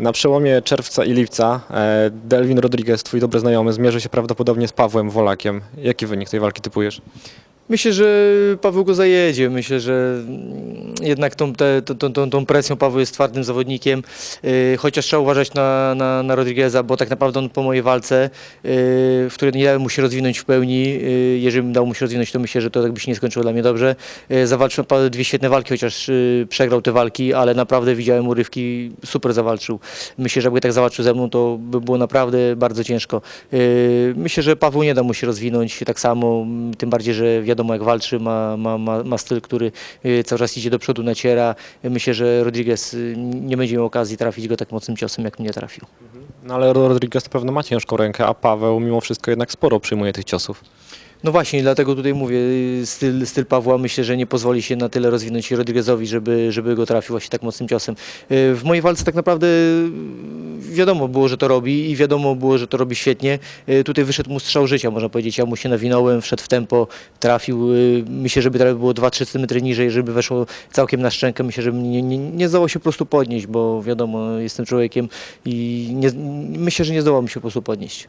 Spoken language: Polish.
Na przełomie czerwca i lipca e, Delvin Rodriguez, twój dobry znajomy, zmierzy się prawdopodobnie z Pawłem Wolakiem. Jaki wynik tej walki typujesz? Myślę, że Paweł go zajedzie. Myślę, że mm, jednak tą, te, tą, tą, tą presją Paweł jest twardym zawodnikiem. Yy, chociaż trzeba uważać na, na, na Rodrigueza, bo tak naprawdę on po mojej walce, yy, w której nie dałem mu się rozwinąć w pełni, yy, jeżeli bym dał mu się rozwinąć, to myślę, że to tak by się nie skończyło dla mnie dobrze. Yy, zawalczył naprawdę dwie świetne walki, chociaż yy, przegrał te walki, ale naprawdę widziałem urywki, super zawalczył. Myślę, że jakby tak zawalczył ze mną, to by było naprawdę bardzo ciężko. Yy, Myślę, że Paweł nie da mu się rozwinąć tak samo, tym bardziej, że wiadomo jak walczy, ma, ma, ma, ma styl, który yy, cały czas idzie do przodu, naciera. Myślę, że Rodriguez yy, nie będzie miał okazji trafić go tak mocnym ciosem, jak mnie trafił. No ale Rodriguez na pewno ma ciężką rękę, a Paweł mimo wszystko jednak sporo przyjmuje tych ciosów. No właśnie, dlatego tutaj mówię, yy, styl, styl Pawła myślę, że nie pozwoli się na tyle rozwinąć Rodriguezowi, żeby, żeby go trafił właśnie tak mocnym ciosem. W mojej walce tak naprawdę wiadomo było, że to robi i wiadomo było, że to robi świetnie. Yy, Tutaj wyszedł mu strzał życia, można powiedzieć. Ja mu się nawinąłem, wszedł w tempo, trafił. Yy, Myślę, żeby teraz było 2-3 cm niżej, żeby weszło całkiem na szczękę. Myślę, że nie, nie, nie zdołał się po prostu podnieść, bo wiadomo, jestem człowiekiem i nie, myślę, że nie zdołał mi się po prostu podnieść.